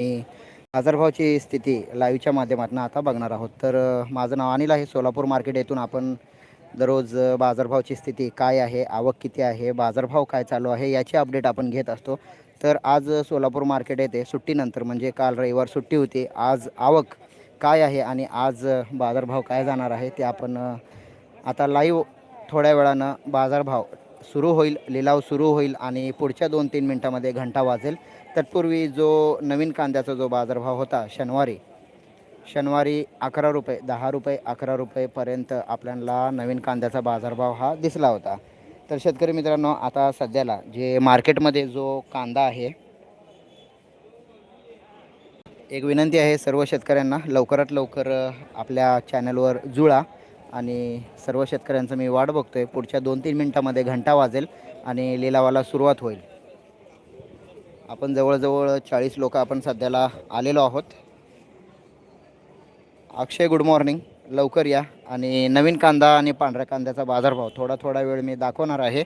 आणि बाजारभावची स्थिती लाईव्हच्या माध्यमातून आता बघणार आहोत. तर माझं नाव अनिल आहे. सोलापूर मार्केट येथून आपण दररोज बाजारभावची स्थिती काय आहे आवक किती आहे बाजारभाव काय चालू आहे याची अपडेट आपण घेत असतो. तर आज सोलापूर मार्केट येथे सुट्टीनंतर म्हणजे काल रविवार सुट्टी होती. आज आवक काय आहे आणि आज बाजारभाव काय जाणार आहे ते आपण आता लाईव्ह थोड्या वेळानं बाजारभाव सुरू होईल लिलाव सुरू होईल आणि पुढच्या दोन तीन मिनटामध्ये घंटा वाजेल. तत्पूर्वी जो नवीन कांद्याचा जो बाजारभाव होता शनिवारी शनिवारी अकरा रुपये दहा रुपये अकरा रुपयेपर्यंत आपल्याला नवीन कांद्याचा बाजारभाव हा दिसला होता. तर शेतकरी मित्रांनो आता सध्याला जे मार्केटमध्ये जो कांदा आहे एक विनंती आहे सर्व शेतकऱ्यांना लवकरात लवकर आपल्या चॅनलवर जुळा आणि सर्व शेतकऱ्यांचं मी वाट बघतो आहे पुढच्या दोन तीन मिनटामध्ये घंटा वाजेल आणि लिलावाला सुरुवात होईल. आपण जवळजवळ चाळीस लोक आपण सध्याला आलेलो आहोत. अक्षय गुड मॉर्निंग लवकर या. आणि नवीन कांदा आणि पांढऱ्या कांद्याचा बाजारभाव. थोडा थोडा वेळ मी दाखवणार आहे.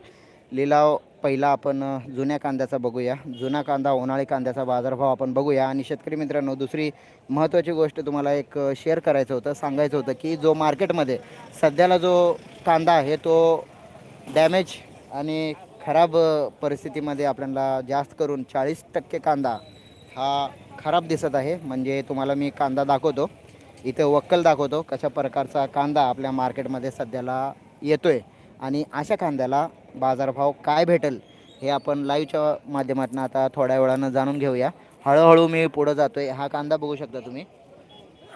लिलाव पहिला आपण जुन्या कांद्याचा बघूया. जुना कांदा उन्हाळी कांद्याचा बाजारभाव आपण बघूया. आणि शेतकरी मित्रांनो दुसरी महत्त्वाची गोष्ट तुम्हाला एक शेअर करायचं होतं सांगायचं होतं की जो मार्केटमध्ये सध्याला जो कांदा आहे तो डॅमेज आणि खराब परिस्थितीमध्ये आपल्याला जास्त करून चाळीस टक्के कांदा हा खराब दिसत आहे. म्हणजे तुम्हाला मी कांदा दाखवतो. इथं वक्कल दाखवतो कशा प्रकारचा कांदा आपल्या मार्केटमध्ये सध्याला येतो आहे आणि अशा कांद्याला बाजारभाव काय भेटेल हे आपण लाईव्हच्या माध्यमातून आता थोड्या वेळानं जाणून घेऊया. हळूहळू मी पुढं जातो आहे हा कांदा बघू शकता तुम्ही.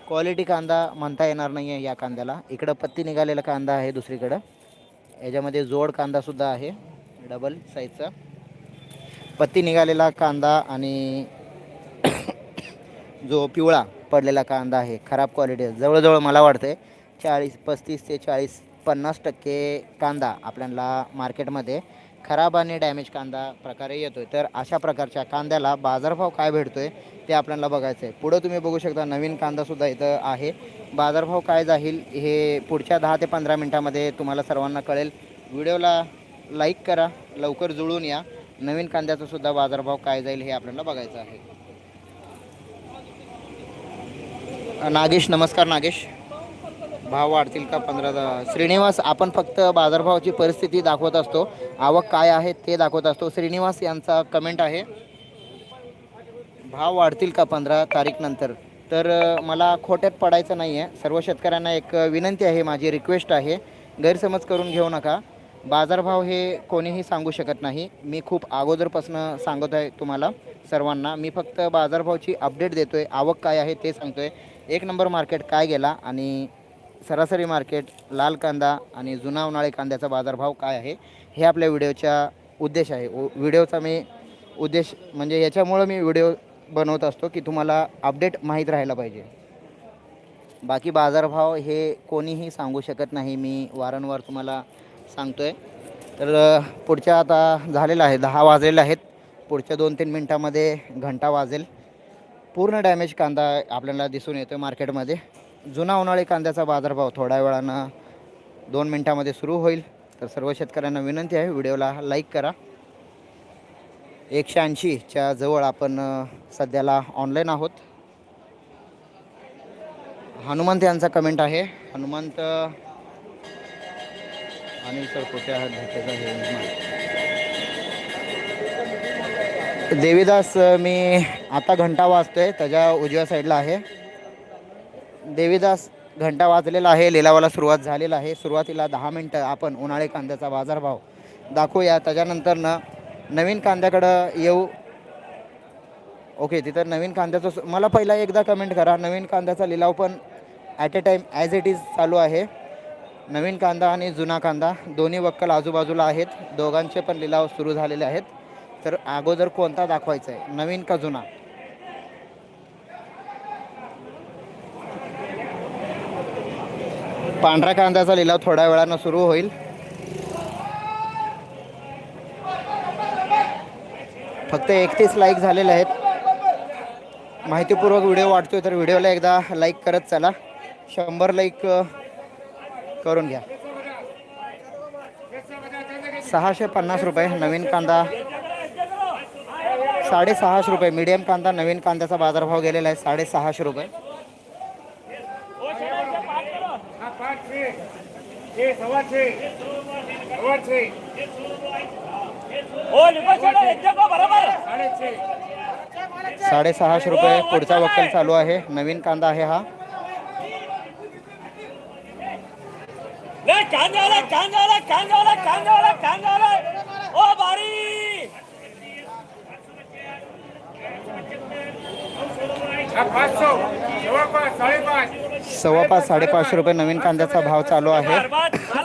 क्वालिटी कांदा म्हणता येणार नाही आहे या कांद्याला. इकडं पत्ती निघालेला कांदा आहे दुसरीकडं. याच्यामध्ये जोड कांदासुद्धा आहे. डबल साईजचा पत्ती निघालेला कांदा आणि जो पिवळा पडलेला कांदा आहे खराब क्वालिटी जवळजवळ मला वाटते चाळीस पस्तीस ते चाळीस पन्नास टक्के कांदा आपल्याला मार्केटमध्ये खराब आणि डॅमेज कांदा प्रकारे येतो आहे तर अशा प्रकारच्या कांद्याला बाजारभाव काय भेटतो आहे ते आपल्याला बघायचं आहे पुढं तुम्ही बघू शकता नवीन कांदासुद्धा इथं आहे. बाजारभाव काय जाईल हे पुढच्या दहा ते पंधरा मिनटामध्ये तुम्हाला सर्वांना कळेल. व्हिडिओला लाईक करा. लवकर जुळून या. नवीन कांद्याचा सुद्धा बाजारभाव काय जाईल हे आपल्याला बघायचं आहे. नागेश नमस्कार नागेश. भाव वाढतील का पंधरा श्रीनिवास आपण फक्त बाजारभावाची परिस्थिती दाखवत असतो. आवक काय आहे ते दाखवत असतो. श्रीनिवास यांचा कमेंट आहे. भाव वाढतील का पंधरा तारीख नंतर? तर मला खोट्यात पडायचं नाही आहे सर्व शेतकऱ्यांना एक विनंती आहे. माझी रिक्वेस्ट आहे. गैरसमज करून घेऊ नका. बाजारभाव हे कोणीही सांगू शकत नाही. मी खूप अगोदरपासून सांगत आहे तुम्हाला सर्वांना. मी फक्त बाजारभावची अपडेट देतो आहे आवक काय आहे ते सांगतो आहे एक नंबर मार्केट काय गेला आणि सरासरी मार्केट लाल कांदा आणि जुना उन्हाळे कांद्याचा बाजारभाव काय आहे हे आपल्या व्हिडिओचा उद्देश आहे. व्हिडिओचा मी उद्देश म्हणजे याच्यामुळं मी व्हिडिओ बनवत असतो की तुम्हाला अपडेट माहीत राहायला पाहिजे. बाकी बाजारभाव हे कोणीही सांगू शकत नाही. मी वारंवार तुम्हाला सांगतो आहे तर पुढच्या आता झालेलं आहे दहा वाजलेले आहेत. पुढच्या दोन तीन मिनटामध्ये घंटा वाजेल. पूर्ण डॅमेज कांदा आपल्याला दिसून येतो आहे मार्केटमध्ये जुना उन्हाळी कांद्याचा बाजारभाव थोड्या वेळानं दोन मिनटामध्ये सुरू होईल. तर सर्व शेतकऱ्यांना विनंती आहे व्हिडिओला लाईक करा. एकशे ऐंशीच्या जवळ आपण सध्याला ऑनलाईन आहोत. हनुमंत यांचा कमेंट आहे. हनुमंत आणि सर कुठे आहात हे देवीदास मी आता घंटा वाजतोय त्याच्या उजव्या साईडला आहे. देवीदास घंटा वाजलेला आहे लिलावाला सुरुवात झालेला आहे. सुरुवातीला दहा मिनटं आपण उन्हाळी कांद्याचा बाजारभाव दाखवूया. त्याच्यानंतर नवीन कांद्याकडं येऊ. ओके तिथं नवीन कांद्याचं मला पहिला एकदा कमेंट करा. नवीन कांद्याचा लिलाव पण at a time as it is चालू आहे. नवीन कांदा आणि जुना कांदा दोन्ही वक्कल आजूबाजूला आहेत. दोघांचे पण लिलाव सुरू झालेले आहेत. तर अगोदर कोणता दाखवायचा आहे? नवीन का जुना? पांढरा कांद्याचा लिलाव थोड्या वेळानं सुरू होईल. फक्त एकतीस लाईक झालेले आहेत. माहितीपूर्वक व्हिडिओ वाटतोय तर व्हिडिओला एकदा लाईक करत चला. शंभर लाईक करून घ्या. सहाशे पन्नास रुपये नवीन कांदा. साडेसहाशे रुपये मीडियम कांदा नवीन कांद्याचा बाजारभाव गेलेला आहे साडेसहाशे रुपये. साडेसहाशे रुपये पुढचा वक्कल चालू आहे. नवीन कांदा आहे हा. ले कांद्याला कांद्याला कांद्याला कांद्याला कांद्याला ओ बारी. सव्वा पाच साडेपाच. सव्वा पाच साडेपाचशे रुपये नवीन कांद्याचा भाव चालू आहे.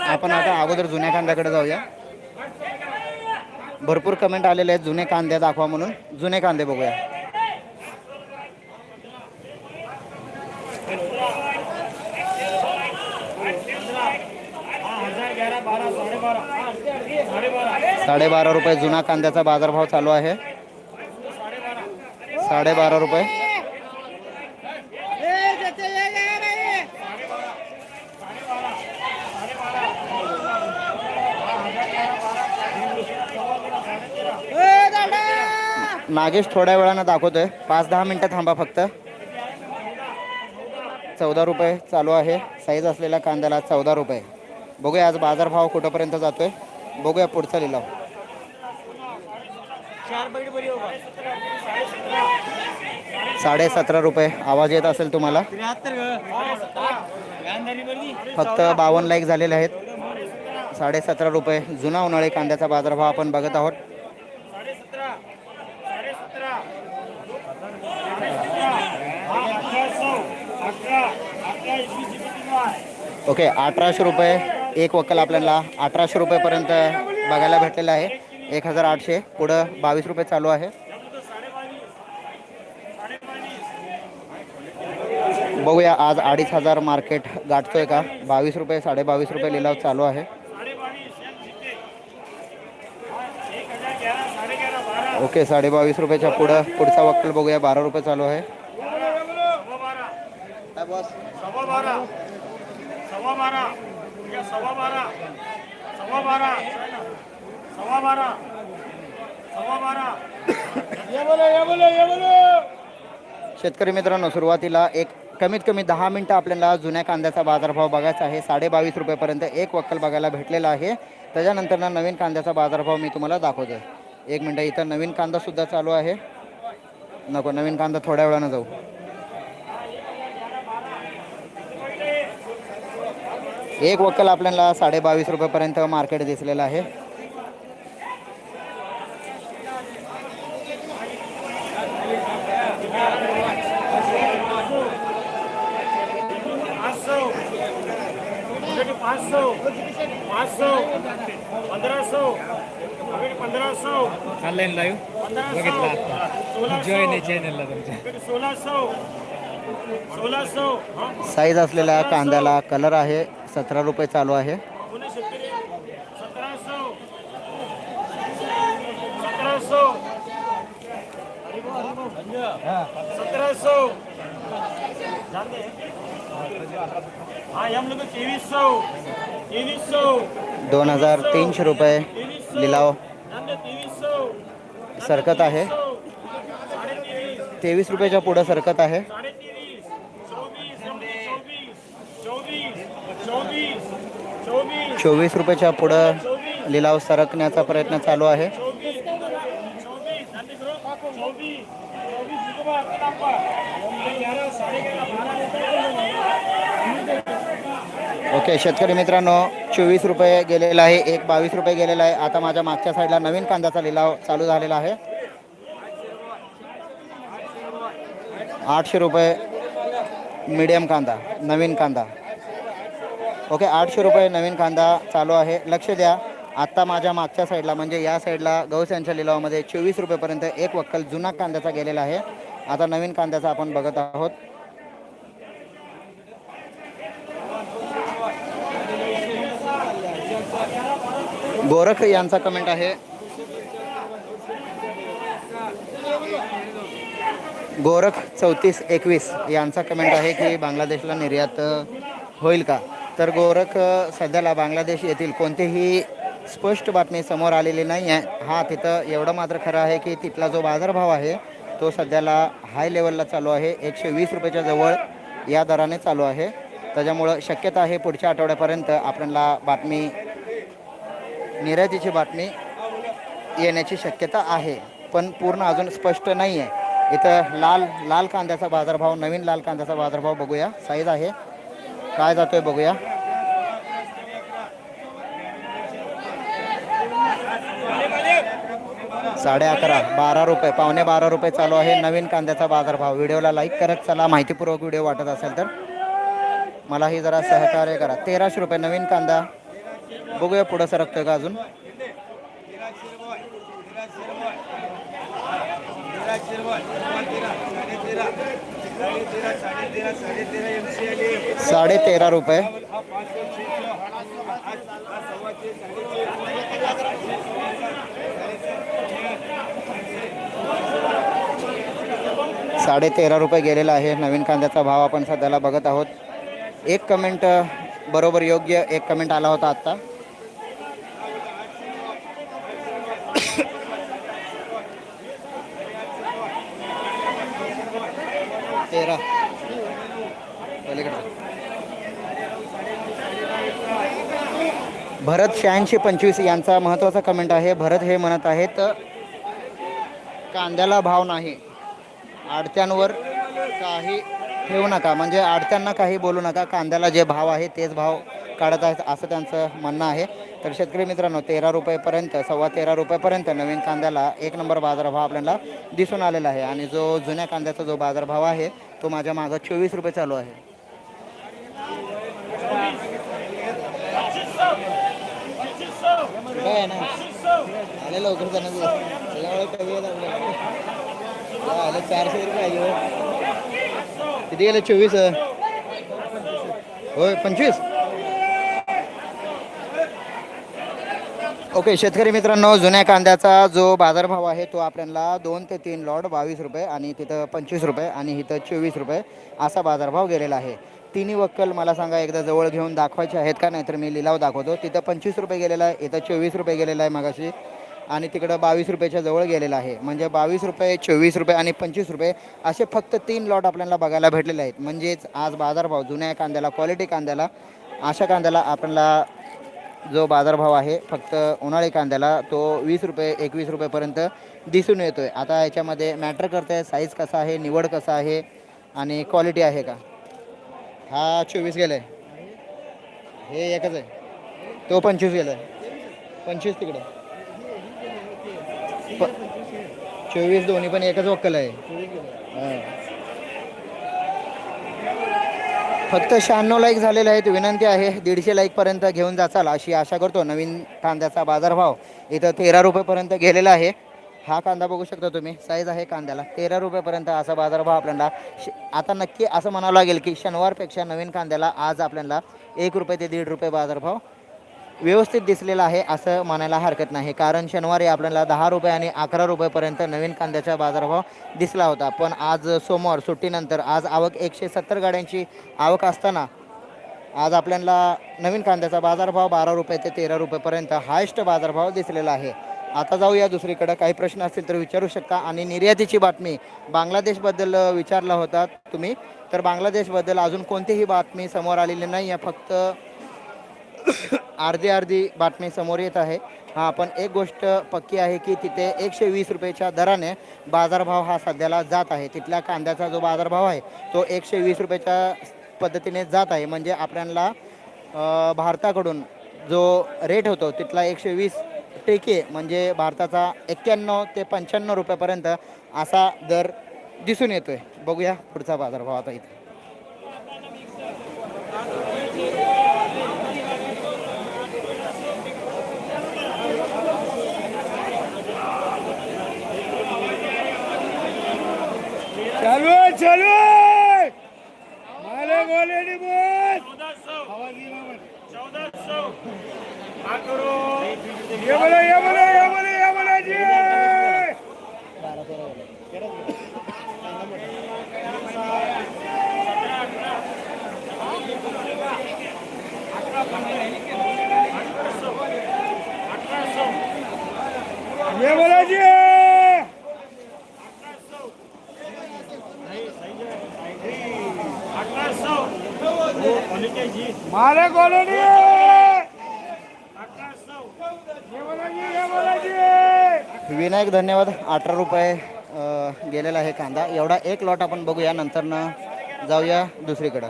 आपण आता अगोदर जुन्या कांद्याकडे जाऊया. भरपूर कमेंट आलेले आहेत जुने कांदे दाखवा म्हणून. जुने कांदे बघूया. साडेबारा रुपये जुना कांद्याचा बाजारभाव चालू आहे. साडेबारा रुपये. नागेश थोड्या वेळानं दाखवतोय. पाच दहा मिनटं थांबा फक्त. चौदा रुपये चालू आहे. साईज असलेल्या कांद्याला चौदा रुपये. बघूया आज बाजारभाव कुठंपर्यंत जातोय. बघूया पुढचा लिलाव. साडे सतरा रुपये आवाज येत असेल तुम्हाला. फक्त बावन्न लाईक झालेले आहेत. साडे सतरा रुपये जुना उन्हाळी कांद्याचा बाजारभाव आपण बघत आहोत. ओके अठराशे रुपये एक वक्कल आपल्याला अठराशे रुपयेपर्यंत बघायला भेटलेलं आहे. एक हजार आठशे पुढं बावीस रुपये चालू आहे. बघूया आज अडीच हजार मार्केट गाठतोय का? बावीस रुपये साडेबावीस रुपये लिलाव चालू आहे. ओके साडेबावीस रुपयाच्या पुढं पुढचा वक्कल बघूया. बारा रुपये चालू आहे. सव्वा बारा. या सव्वा बारा. सव्वा बारा. सव्वा बारा. सव्वा बारा. ये बोलो ये बोलो ये बोलो. शेतकरी मित्रांनो सुरुवातीला एक कमीत कमी दहा मिनटं आपल्याला जुन्या कांद्याचा बाजारभाव बघायचा आहे. साडे बावीस रुपयेपर्यंत एक वक्कल बघायला भेटलेला आहे. त्याच्यानंतर ना नवीन कांद्याचा बाजारभाव मी तुम्हाला दाखवतो एक मिनटं इथं नवीन कांदासुद्धा चालू आहे. नको नवीन कांदा थोड्या वेळानं जाऊ. एक वक्कल आपल्याला साडे बावीस रुपयेपर्यंत मार्केट दिसलेलं आहे. ऑनलाईन लाईव्ह बघितला जॉईन आहे चॅनलला तुमच्या. साईज असलेल्या कांद्याला कलर आहे. सतरा रुपये चालू आहे. सतरा दोन हजार तीनशे रुपये लिलाव सरकत आहे. तेवीस रुपयाच्या पुढं सरकत आहे. चोवीस रुपयाच्या पुढं लिलाव सरकण्याचा प्रयत्न चालू आहे. ओके शेतकरी मित्रांनो चोवीस रुपये गेलेला आहे एक बावीस रुपये गेलेला आहे. आता माझ्या मागच्या साईडला नवीन कांद्याचा लिलाव चालू झालेला आहे. आठशे रुपये मीडियम कांदा नवीन कांदा. ओके आठशे रुपये नवीन कांदा चालू आहे. लक्ष द्या. आत्ता माझ्या मागच्या साईडला म्हणजे या साईडला गौस यांच्या लिलावामध्ये चोवीस रुपयेपर्यंत एक वक्कल जुना कांद्याचा गेलेला आहे. आता नवीन कांद्याचा आपण बघत आहोत. गोरख यांचा कमेंट आहे. गोरख चौतीस एकवीस यांचा कमेंट आहे की बांगलादेशला निर्यात होईल का? तर गोरख सध्याला बांगलादेश येथील कोणतीही स्पष्ट बातमी समोर आलेली नाही आहे. हा तिथं एवढं मात्र खरं आहे की तिथला जो बाजारभाव आहे तो सध्याला हाय लेवलला चालू आहे. एकशे वीस रुपयाच्या जवळ या दराने चालू आहे. त्याच्यामुळं शक्यता आहे पुढच्या आठवड्यापर्यंत आपल्याला बातमी निर्यातीची बातमी येण्याची शक्यता आहे. पण पूर्ण अजून स्पष्ट नाही आहे इथं लाल लाल कांद्याचा बाजारभाव नवीन लाल कांद्याचा बाजारभाव बघूया. साईज आहे. काय जातोय बघूया. साडे अकरा बारा रुपये पावणे बारा रुपये चालू आहे नवीन कांद्याचा बाजारभाव. व्हिडिओला लाईक करत चला. माहितीपूर्वक व्हिडिओ वाटत असेल तर मलाही जरा सहकार्य करा. तेराशे रुपये नवीन कांदा. बघूया पुढं सरकतोय का अजून. साडे तेरा रुपये. साडे तेरा रुपये गेलेला आहे. नवीन कांद्याचा भाव आपण सध्याला बघत आहोत. एक कमेंट बरोबर योग्य एक कमेंट आला होता आत्ता. तेरा. भरत शहाऐंशी पंचवीस यांचा महत्त्वाचा कमेंट आहे. भरत हे म्हणत आहेत कांद्याला भाव नाही. आडत्यांवर काही ठेवू नका. म्हणजे आडत्यांना काही बोलू नका. कांद्याला जे भाव आहे तेच भाव काढत आहेत असं त्यांचं म्हणणं आहे. तर शेतकरी मित्रांनो तेरा रुपयेपर्यंत सव्वा तेरा रुपयेपर्यंत नवीन कांद्याला एक नंबर बाजारभाव आपल्याला दिसून आलेला आहे. आणि जो जुन्या कांद्याचा जो बाजारभाव आहे तो माझ्या मागं चोवीस रुपये चालू आहे. कुठं आहे ना. आले लवकर त्यांना आलं चारशे रुपये किती गेले? चोवीस. होय पंचवीस? ओके शेतकरी मित्रांनो जुन्या कांद्याचा जो बाजारभाव आहे तो आपल्याला दोन ते तीन लॉट बावीस रुपये आणि तिथं पंचवीस रुपये आणि इथं चोवीस रुपये असा बाजारभाव गेलेला आहे. तिन्ही वक्कल मला सांगा एकदा जवळ घेऊन दाखवायचे आहेत का? नाही तर मी लिलाव दाखवतो. तिथं पंचवीस रुपये गेलेला आहे इथं चोवीस रुपये गेलेला आहे मागाशी. आणि तिकडं बावीस रुपयाच्या जवळ गेलेला आहे. म्हणजे बावीस रुपये चोवीस रुपये आणि पंचवीस रुपये असे फक्त तीन लॉट आपल्याला बघायला भेटलेले आहेत. म्हणजेच आज बाजारभाव जुन्या कांद्याला क्वालिटी कांद्याला अशा कांद्याला आपल्याला जो बाजारभाव आहे फक्त उन्हाळी कांद्याला तो वीस रुपये एकवीस रुपयेपर्यंत दिसून येतो आहे आता याच्यामध्ये मॅटर करतं आहे साईज कसा आहे निवड कसा आहे आणि क्वालिटी आहे का? हा चोवीस गेला आहे हे एकच आहे. तो पंचवीस गेला आहे पंचवीस तिकडे. प चोवीस दोन्ही पण एकच वक्कल आहे हां. फक्त शहाण्णव लाईक झालेले आहेत. विनंती आहे दीडशे लाईकपर्यंत घेऊन जाचाल अशी आशा करतो. नवीन कांद्याचा बाजारभाव इथं तेरा रुपयेपर्यंत गेलेला आहे. हा कांदा बघू शकता तुम्ही. साईज आहे कांद्याला. तेरा रुपयेपर्यंत असा बाजारभाव आपल्याला श आता नक्की असं म्हणावं लागेल की शनिवारपेक्षा नवीन कांद्याला आज आपल्याला एक रुपये ते दीड रुपये बाजारभाव व्यवस्थित दिसलेला आहे असं म्हणायला हरकत नाही. कारण शनिवारी आपल्याला दहा रुपये आणि अकरा रुपयेपर्यंत नवीन कांद्याचा बाजारभाव दिसला होता. पण आज सोमवार सुट्टीनंतर आज आवक एकशे सत्तर गाड्यांची आवक असताना आज आपल्याला नवीन कांद्याचा बाजारभाव बारा रुपये ते तेरा रुपयेपर्यंत हायस्ट बाजारभाव दिसलेला आहे. आता जाऊया दुसरीकडं. काही प्रश्न असतील तर विचारू शकता. आणि निर्यातीची बातमी. बांगलादेशबद्दल विचारला होता तुम्ही. तर बांगलादेशबद्दल अजून कोणतीही बातमी समोर आलेली नाही आहे फक्त अर्धी अर्धी बातमी समोर येत आहे. हां पण एक गोष्ट पक्की आहे की तिथे एकशे वीस रुपयेच्या दराने बाजारभाव हा सध्याला जात आहे. तिथल्या कांद्याचा जो बाजारभाव आहे तो एकशे वीस रुपयाच्या पद्धतीने जात आहे. म्हणजे आपल्याला भारताकडून जो रेट होतो तिथला एकशे वीस टेके म्हणजे भारताचा एक्क्याण्णव ते पंच्याण्णव रुपयापर्यंत असा दर दिसून येतो आहे बघूया पुढचा बाजारभाव आता इथे. चालू आहे, चालू आहे. मालक already बोल. ये बोला ये बोला ये बोला ये बोला जी माले कॉलोनी ये बोला जी ये बोला जी विनायक धन्यवाद. अठरा रुपये गेलेला आहे कांदा. एवढा एक लॉट आपण बघूया नंतर जाऊया दुसरीकडं.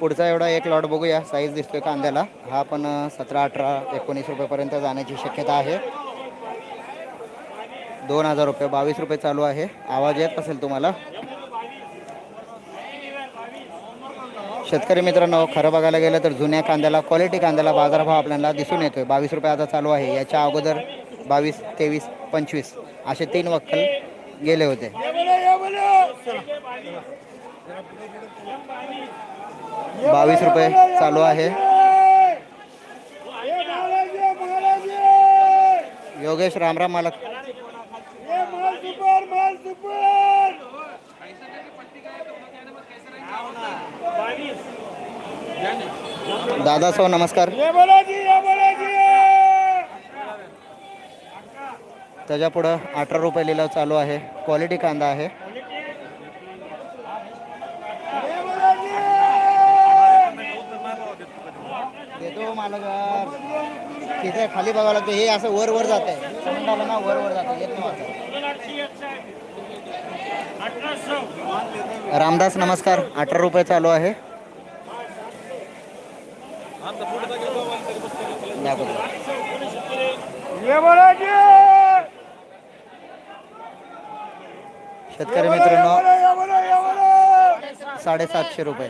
पुढचा एवढा एक लॉट बघूया साईज दिसतोय कांद्याला. हा पण सतरा अठरा एकोणीस रुपयेपर्यंत जाण्याची शक्यता आहे. दोन हजार रुपये बावीस रुपये चालू आहे. आवाज येत असेल तुम्हाला? शेतकरी मित्रांनो खरं बघायला गेलं तर जुन्या कांद्याला क्वालिटी कांद्याला बाजारभाव आपल्याला दिसून येतोय. बावीस रुपये आता चालू आहे. याच्या अगोदर बावीस तेवीस पंचवीस असे तीन वक्कल गेले होते. बावीस रुपये चालू आहे. योगेश रामराम मालक. दादा सो नमस्कार. त्याच्या पुढं अठरा रुपये लिलाव चालू आहे. क्वालिटी कांदा आहे. देतो मालक. तिथे खाली बघावं लागतं. हे असं वर वर जात आहे सिमेंट आलं ना वर वर जातं येत नाही रामदास नमस्कार. अठरा रुपये चालू आहे. दाखवतो. ये बोला जी शेतकरी मित्रांनो साडेसातशे रुपये.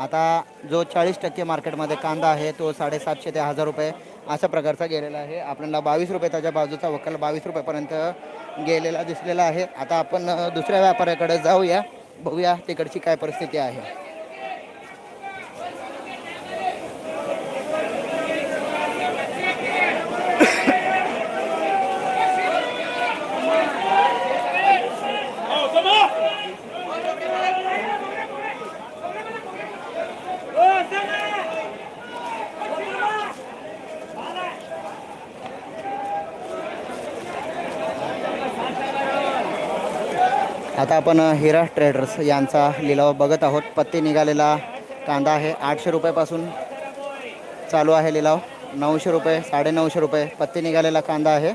आता जो चाळीस टक्के मार्केटमध्ये कांदा आहे तो साडेसातशे ते हजार रुपये अशा प्रकारचा गेलेला आहे. आपल्याला बावीस रुपये त्याच्या बाजूचा वकल बावीस रुपयेपर्यंत गेलेला दिसलेला आहे. आता आपण दुसऱ्या व्यापाऱ्याकडे जाऊया बघूया तिकडची काय परिस्थिती आहे. आता आपण हिरा ट्रेडर्स यांचा लिलाव बघत आहोत. पत्ती निघालेला कांदा आहे. आठशे रुपयापासून चालू आहे लिलाव. नऊशे रुपये साडेनऊशे रुपये पत्ती निघालेला कांदा आहे.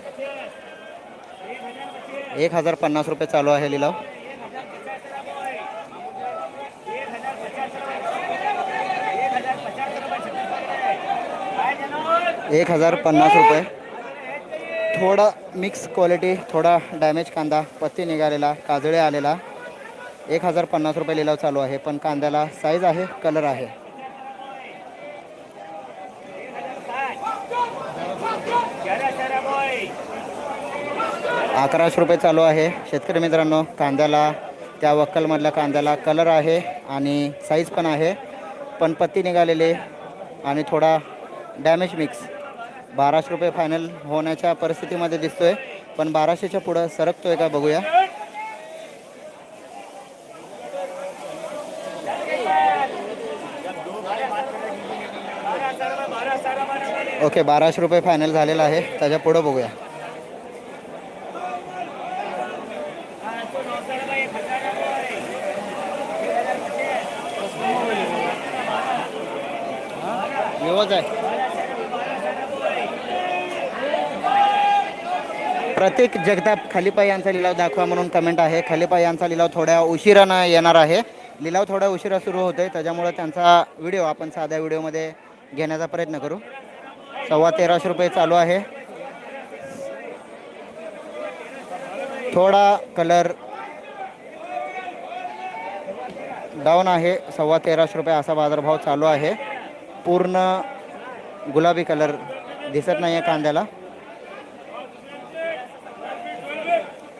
एक हजार पन्नास रुपये चालू आहे लिलाव. एक हजार पन्नास रुपये. थोडा मिक्स क्वालिटी थोडा डॅमेज कांदा पत्ती निघालेला काजळे आलेला. एक हजार पन्नास रुपये लिलाव चालू आहे पण कांद्याला साईज आहे कलर आहे. अकराशे रुपये चालू आहे. शेतकरी मित्रांनो कांद्याला त्या वक्कलमधल्या कांद्याला कलर आहे आणि साईज पण आहे. पण पत्ती निघालेली आणि थोडा डॅमेज मिक्स बाराशे रुपये फायनल होण्याच्या परिस्थितीमध्ये दिसतोय. पण बाराशेच्या पुढं सरकतोय का बघूया. ओके बाराशे रुपये फायनल झालेला आहे. त्याच्या पुढं बघूया. व्यवस्थ आहे प्रत्येक जगताप खलिपा यांचा लिलाव दाखवा म्हणून कमेंट आहे. खलिपा यांचा लिलाव थोड्या उशिरानं येणार आहे. लिलाव थोड्या उशिरा सुरू होतोय. त्याच्यामुळे त्यांचा व्हिडिओ आपण साध्या व्हिडिओमध्ये घेण्याचा प्रयत्न करू. सव्वा तेराशे रुपये चालू आहे. थोडा कलर डाऊन आहे. सव्वा तेराशे रुपये असा बाजारभाव चालू आहे. पूर्ण गुलाबी कलर दिसत नाही आहे कांद्याला.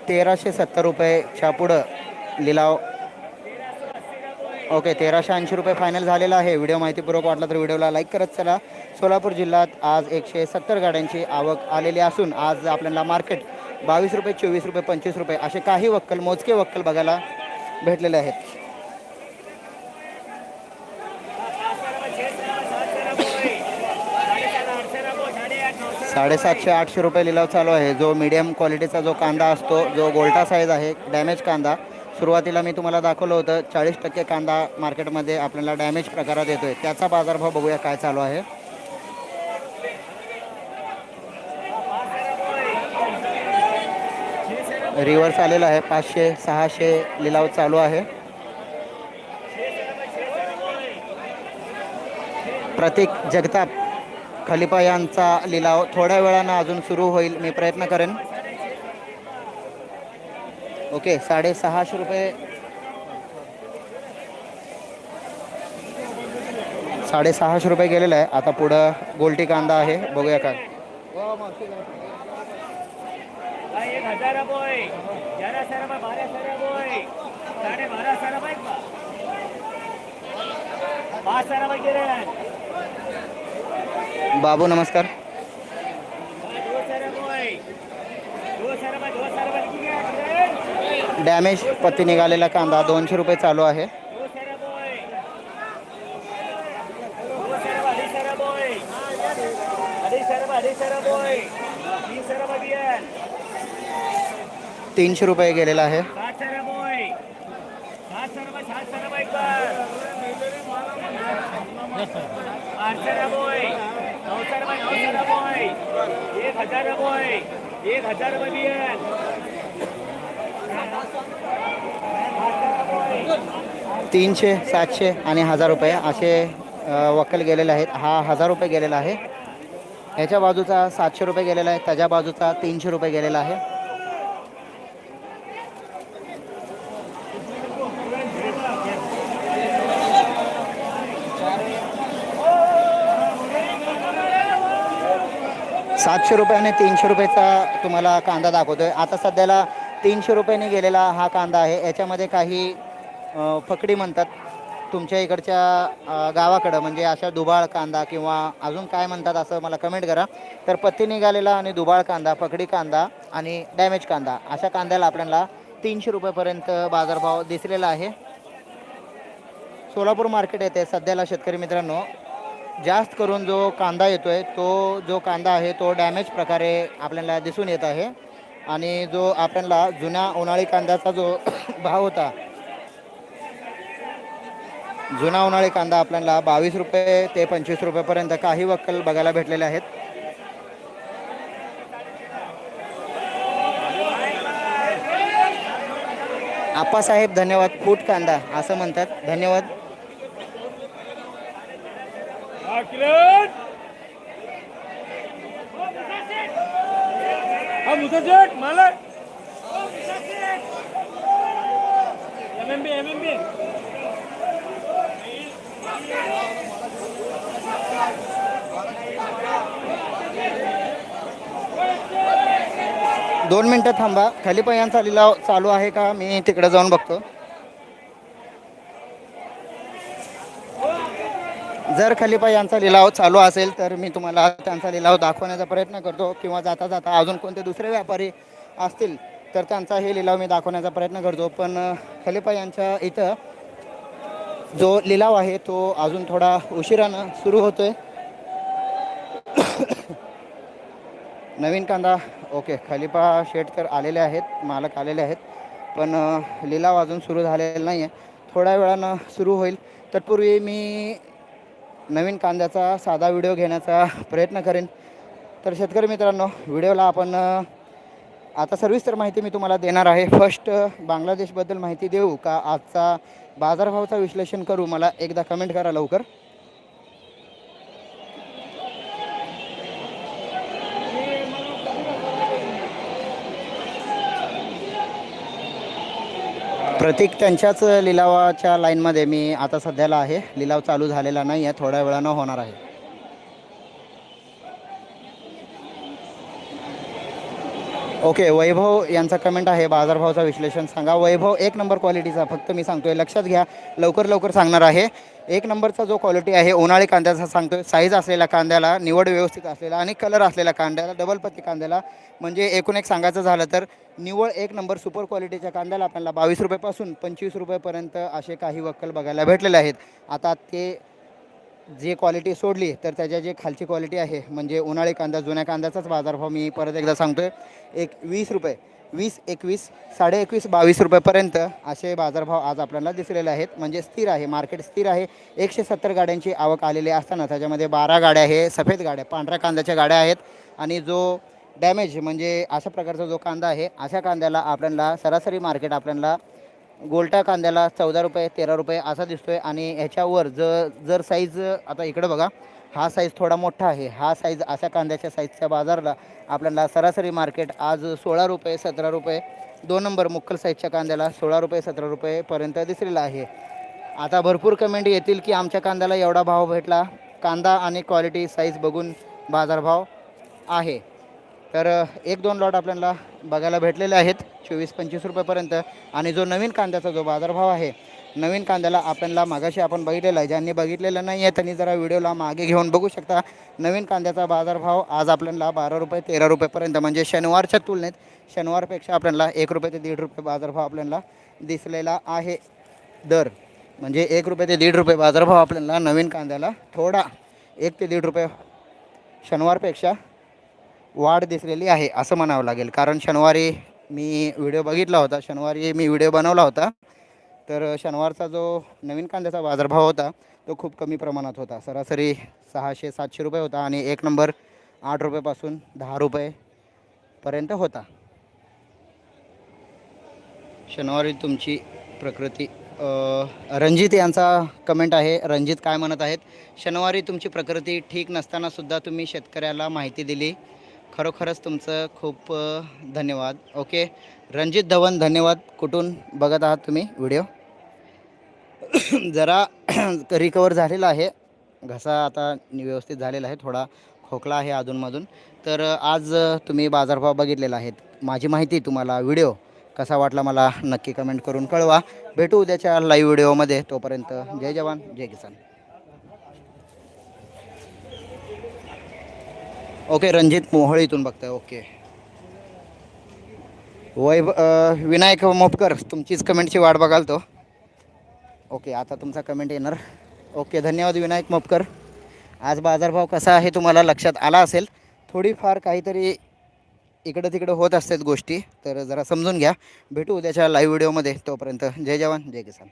तेराशे सत्तर रुपयेच्या पुढं लिलाव. ओके तेराशे ऐंशी रुपये फायनल झालेला आहे. व्हिडिओ माहितीपूर्वक वाटला तर व्हिडिओला लाईक करत चला. सोलापूर जिल्ह्यात आज एकशे सत्तर गाड्यांची आवक आलेली असून आज आपल्याला मार्केट बावीस रुपये चोवीस रुपये पंचवीस रुपये असे काही वक्कल मोजके वक्कल बघायला भेटलेले आहेत. साडेसातशे आठशे रुपये लिलाव चालू आहे. जो मीडियम क्वालिटीचा जो कांदा असतो जो गोल्टा साईज आहे डॅमेज कांदा सुरुवातीला मी तुम्हाला दाखवलं होतं चाळीस टक्के कांदा मार्केटमध्ये आपल्याला डॅमेज प्रकारात येतो आहे त्याचा बाजारभाव बघूया काय चालू आहे. रिव्हर्स आलेला आहे पाचशे सहाशे लिलाव चालू आहे. प्रतीक जगताप खलिफा यांचा लिलाव थोड्या वेळानं अजून सुरू होईल. मी प्रयत्न करेन. ओके साडेसहाशे रुपये. साडेसहाशे रुपये गेलेलं आहे. आता पुढं गोलटी कांदा आहे. बघूया का भाई बाबू नमस्कार. डॅमेज पत्ती निघालेला कांदा दोनशे रुपये चालू आहे. तीनशे रुपये गेलेला आहे सौ रुपये अढ़ी सौ रुपये अढ़ी सौ रुपये अढ़ी सौ रुपये तीन सौ रुपये दिए तीनशे रुपये गेलेला आहे सात सौ रुपये सात सौ रुपये सात सौ रुपये एक बार आठ सौ रुपये नौ सौ रुपये नौ सौ रुपये एक हजार रुपये एक हजार रुपये दिए तीनशे सातशे आणि हजार रुपये असे अ, गेलेले आहेत. हा हजार रुपये गेलेला आहे. ह्याच्या बाजूचा सातशे रुपये गेलेला आहे. त्याच्या बाजूचा तीनशे रुपये गेलेला आहे. सातशे रुपये आणि तीनशे रुपयेचा तुम्हाला कांदा दाखवतोय. आता सध्याला तीनशे रुपयाने गेलेला हा कांदा आहे. याच्यामध्ये काही फकडी म्हणतात तुमच्या इकडच्या गावाकडं. म्हणजे अशा दुबाळ कांदा किंवा अजून काय म्हणतात असं मला कमेंट करा. तर पत्ती निघालेला आणि दुबाळ कांदा फकडी कांदा आणि डॅमेज कांदा. अशा कांद्याला आपल्याला तीनशे रुपयेपर्यंत बाजारभाव दिसलेला आहे. सोलापूर मार्केट येते सध्याला शेतकरी मित्रांनो. जास्त करून जो कांदा येतो आहे तो जो कांदा आहे तो डॅमेज प्रकारे आपल्याला दिसून येत आहे. आणि जो आपल्याला जुन्या उन्हाळी कांद्याचा जो भाव होता जुना उन्हाळी कांदा आपल्याला बावीस रुपये ते पंचवीस रुपयेपर्यंत काही वक्कल बघायला भेटलेले आहेत. आप्पासाहेब धन्यवाद फूट कांदा असं म्हणतात. धन्यवाद. सेट मालक M M B M M B दोन मिनटं थांबा. खाली यांचा लिलाव चालू आहे का? मी तिकडे जाऊन बघतो. जर खलिपा यांचा लिलाव चालू असेल तर मी तुम्हाला त्यांचा लिलाव दाखवण्याचा प्रयत्न करतो. किंवा जाता जाता अजून कोणते दुसरे व्यापारी असतील तर त्यांचा हे लिलाव मी दाखवण्याचा प्रयत्न करतो. पण खलिफा खलिपा यांच्या इथं जो लिलाव आहे तो अजून थोडा उशिरानं सुरू होतोय. नवीन कांदा ओके खलिपा शेट तर आलेले आहेत मालक आलेले आहेत. पण लिलाव अजून सुरू झालेला नाही आहे थोड्या वेळानं सुरू होईल. तत्पूर्वी मी नवीन कांद्याचा साधा व्हिडिओ घेण्याचा प्रयत्न करेन. तर शेतकरी मित्रांनो व्हिडिओला आपण आता सर्विस्तर माहिती मी तुम्हाला देणार आहे. फर्स्ट बांगलादेशबद्दल माहिती देऊ का? आजचा बाजारभावाचा विश्लेषण करू. मला एकदा कमेंट करा लवकर. प्रतीक त्यांच्याच लिलावाच्या लाईनमध्ये मी आता सध्याला आहे. लिलाव चालू झालेला नाही आहे थोड्या वेळानं होणार आहे. ओके वैभव यांचा कमेंट आहे बाजारभावाचा विश्लेषण सांगा. वैभव एक नंबर क्वालिटीचा फक्त मी सांगतोय लक्षात घ्या लवकर लवकर सांगणार आहे. एक नंबरचा जो क्वालिटी आहे उन्हाळी कांद्याचा सांगतोय साईज असलेल्या कांद्याला निवड व्यवस्थित असलेला आणि कलर असलेल्या कांद्याला डबल पत्ती कांद्याला म्हणजे एकूण एक सांगायचं झालं तर निवळ एक नंबर सुपर क्वालिटीच्या कांद्याला आपल्याला बावीस रुपयेपासून पंचवीस रुपयेपर्यंत असे काही वक्कल बघायला भेटलेले आहेत. आता ते जी क्वालिटी सोडली तर त्याच्या जे खालची क्वालिटी आहे म्हणजे उन्हाळी कांदा जुन्या कांद्याचाच बाजारभाव मी परत एकदा सांगतोय. एक वीस रुपये वीस एकवीस साडे एकवीस बावीस रुपयेपर्यंत असे बाजारभाव आज आपल्याला दिसलेले आहेत. म्हणजे स्थिर आहे मार्केट स्थिर आहे. एकशे सत्तर गाड्यांची आवक आलेली असताना त्याच्यामध्ये बारा गाड्या आहे सफेद गाड्या पांढऱ्या कांद्याच्या गाड्या आहेत. आणि जो डॅमेज म्हणजे अशा प्रकारचा जो कांदा आहे अशा कांद्याला आपल्याला सरासरी मार्केट आपल्याला गोलटा कांद्याला चौदा रुपये तेरा रुपये असा दिसतो आहे आणि ह्याच्यावर जर जर साईज आता इकडं बघा हा साईज थोडा मोठा आहे. हा साईज अशा कांद्याच्या साईजच्या बाजारला आपल्याला सरासरी मार्केट आज सोळा रुपये सतरा रुपये दोन नंबर मुक्कल साईजच्या कांद्याला सोळा रुपये सतरा रुपयेपर्यंत दिसलेला आहे. आता भरपूर कमेंट येतील की आमच्या कांद्याला एवढा भाव भेटला. कांदा आणि क्वालिटी साईज बघून बाजारभाव आहे. तर एक दोन लॉट आपल्याला बघायला भेटलेले आहेत चोवीस पंचवीस रुपयेपर्यंत. आणि जो नवीन कांद्याचा जो बाजारभाव आहे नवीन कांद्याला आपल्याला मागाशी आपण बघितलेला आहे. ज्यांनी बघितलेलं नाही आहे त्यांनी जरा व्हिडिओला मागे घेऊन बघू शकता. नवीन कांद्याचा बाजारभाव आज आपल्याला बारा रुपये तेरा रुपयेपर्यंत म्हणजे शनिवारच्या तुलनेत शनिवारपेक्षा आपल्याला एक रुपये ते दीड रुपये बाजारभाव आपल्याला दिसलेला आहे. दर म्हणजे एक रुपये ते दीड रुपये बाजारभाव आपल्याला नवीन कांद्याला थोडा एक ते दीड रुपये शनिवारपेक्षा वाढ दिसलेली आहे असं म्हणावं लागेल. कारण शनिवारी मी व्हिडिओ बघितला होता. शनिवारी मी व्हिडिओ बनवला होता. तर शनिवारचा जो नवीन कांद्याचा बाजारभाव होता तो खूप कमी प्रमाणात होता. सरासरी सहाशे सातशे रुपये होता आणि एक नंबर आठ रुपयेपासून दहा रुपयेपर्यंत होता. शनिवारी तुमची प्रकृती रणजित यांचा कमेंट आहे. रणजित काय म्हणत आहेत? शनिवारी तुमची प्रकृती ठीक नसतानासुद्धा तुम्ही शेतकऱ्याला माहिती दिली. खरोखरच तुमचं खूप धन्यवाद. ओके रणजित धवन धन्यवाद. कुठून बघत आहात तुम्ही व्हिडिओ? जरा रिकवर झालेला आहे. घसा आता व्यवस्थित झालेला आहे. थोडा खोकला आहे अधूनमधून. तर आज तुम्ही बाजारभाव बघितलेला आहेत माझी माहिती तुम्हाला व्हिडिओ कसा वाटला मला नक्की कमेंट करून कळवा. भेटू उद्याच्या लाईव्ह व्हिडिओमध्ये तोपर्यंत जय जवान जय किसान. ओके रणजित मोहोळ इथून बघताय ओके. वैभ विनायक मोपकर तुमचीच कमेंटची वाट बघाल तो. ओके आता तुमचा कमेंट येणार. ओके धन्यवाद विनायक मोपकर. आज बाजारभाव कसा आहे तुम्हाला लक्षात आला असेल? थोडीफार काहीतरी इकडं तिकडं होत असतात गोष्टी तर जरा समजून घ्या. भेटू उद्याच्या लाईव्ह व्हिडिओमध्ये तोपर्यंत जय जवान जय किसान.